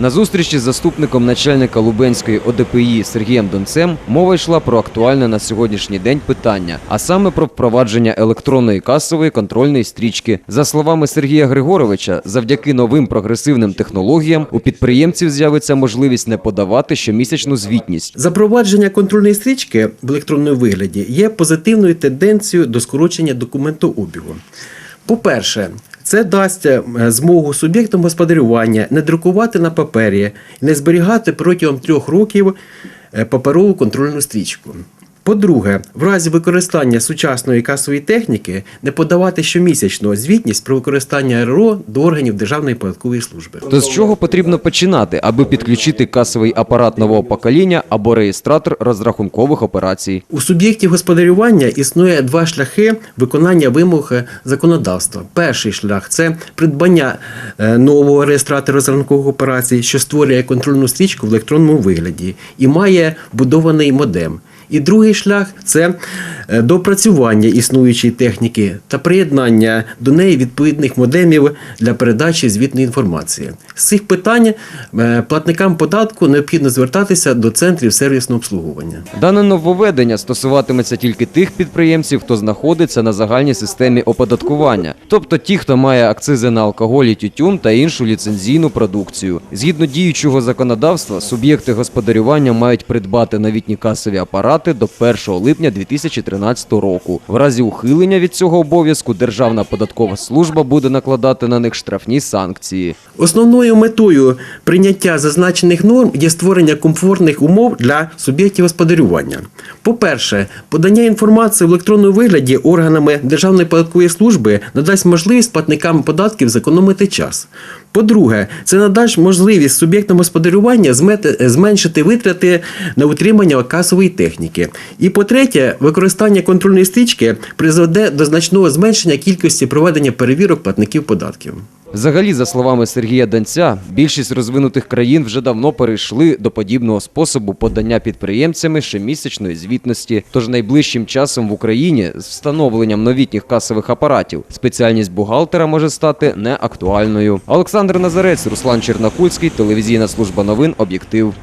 На зустрічі з заступником начальника Лубенської ОДПІ Сергієм Донцем мова йшла про актуальне на сьогоднішній день питання, а саме про впровадження електронної касової контрольної стрічки. За словами Сергія Григоровича, завдяки новим прогресивним технологіям у підприємців з'явиться можливість не подавати щомісячну звітність. Запровадження контрольної стрічки в електронному вигляді є позитивною тенденцією до скорочення документообігу. По-перше, це дасть е, змогу суб'єктам господарювання не друкувати на папері не зберігати протягом трьох років е, паперову контрольну стрічку. По-друге, в разі використання сучасної касової техніки не подавати щомісячно звітність про використання РРО до органів Державної податкової служби. То з чого потрібно починати, аби підключити касовий апарат нового покоління або реєстратор розрахункових операцій? У суб'єктів господарювання існує два шляхи виконання вимог законодавства. Перший шлях це придбання е, нового реєстратора розрахункових операцій, що створює контрольну стрічку в електронному вигляді і має вбудований модем. І другий шлях це е, доопрацювання існуючої техніки та приєднання до неї відповідних модемів для передачі звітної інформації. З цих питань е, платникам податку необхідно звертатися до центрів сервісного обслуговування. Дане нововведення стосуватиметься тільки тих підприємців, хто знаходиться на загальній системі оподаткування, тобто ті, хто має акцизи на алкоголь і тютюн та іншу ліцензійну продукцію. Згідно діючого законодавства, суб'єкти господарювання мають придбати новітні касові апарати до 1 липня 2013 року. В разі ухилення від цього обов'язку Державна податкова служба буде накладати на них штрафні санкції. Основною метою прийняття зазначених норм є створення комфортних умов для суб'єктів господарювання. По-перше, подання інформації в електронному вигляді органами Державної податкової служби надасть можливість платникам податків зекономити час. По-друге, це надасть можливість суб'єктам господарювання зменшити витрати на утримання касової техніки. І по-третє, використання контрольної стрічки призведе до значного зменшення кількості проведення перевірок платників податків. Взагалі, за словами Сергія Данця, більшість розвинутих країн вже давно перейшли до подібного способу подання підприємцями щомісячної звітності. Тож найближчим часом в Україні з встановленням новітніх касових апаратів спеціальність бухгалтера може стати неактуальною. Олександр Назарець, Руслан Чернакульський, телевізійна служба новин Об'єктив.